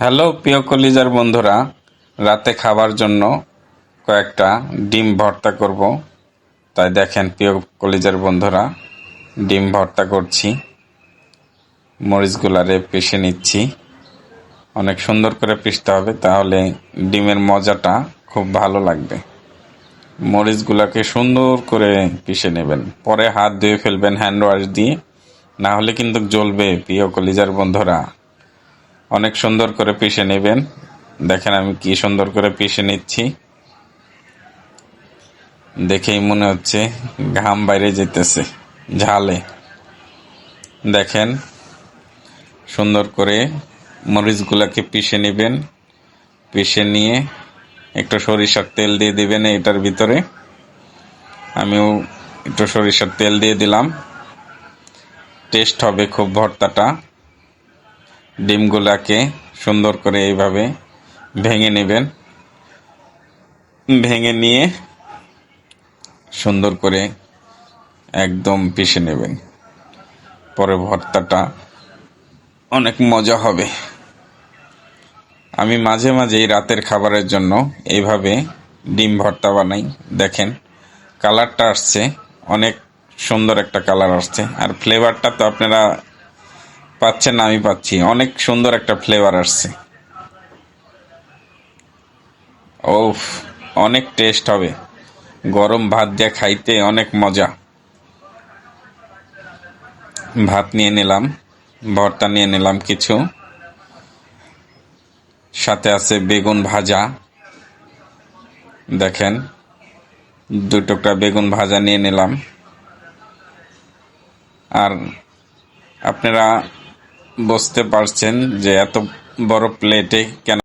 Hello, প্রিয় কলিজার বন্ধুরা, রাতে খাবার জন্য কয়েকটা ডিম ভর্তা করব। তাই দেখেন, প্রিয় কলিজার বন্ধুরা, ডিম ভর্তা করছি। মরিচগুলারে পিষে নিচ্ছি। অনেক সুন্দর করে পিষতে হবে, তাহলে ডিমের মজাটা খুব ভালো লাগবে। মরিচগুলাকে সুন্দর করে পিষে নেবেন। পরে হাত ধুয়ে ফেলবেন হ্যান্ড ওয়াশ দিয়ে। না হলে কিন্তু জ্বলবে, প্রিয় কলিজার বন্ধুরা। অনেক সুন্দর করে পিষে নেবেন। দেখেন আমি কি সুন্দর করে পিষে নিচ্ছি। দেখেই মনে হচ্ছে ঘাম বাইরে যেতেছে, ঝালে। দেখেন, সুন্দর করে মরিচগুলাকে পিষে নেবেন। পিষে নিয়ে একটু সরিষার তেল দিয়ে দেবেন এটার ভিতরে। আমিও একটু সরিষার তেল দিয়ে দিলাম। টেস্ট হবে খুব ভর্তাটা। ডিমগুলাকে সুন্দর করে এইভাবে ভেঙে নেবেন। ভেঙে নিয়ে সুন্দর করে একদম পিষে নেবেন। পরে ভর্তাটা অনেক মজা হবে। আমি মাঝে মাঝেই রাতের খাবারের জন্য এইভাবে ডিম ভর্তা বানাই। দেখেন, কালারটা আসছে, অনেক সুন্দর একটা কালার আসছে। আর ফ্লেভারটা তো আপনারা পাচ্ছেন না, আমি পাচ্ছি। অনেক সুন্দর একটা ফ্লেভার আসছে। ও অনেক টেস্ট হবে। গরম ভাত দিয়ে খাইতে অনেক মজা। ভাত নিয়ে নিলাম, ভর্তা নিয়ে নিলাম কিছু। সাথে আছে বেগুন ভাজা। দেখেন, দু টুকরা বেগুন ভাজা নিয়ে নিলাম। আর আপনারা বুঝতে পারছেন যে এত বড় প্লেটে কেন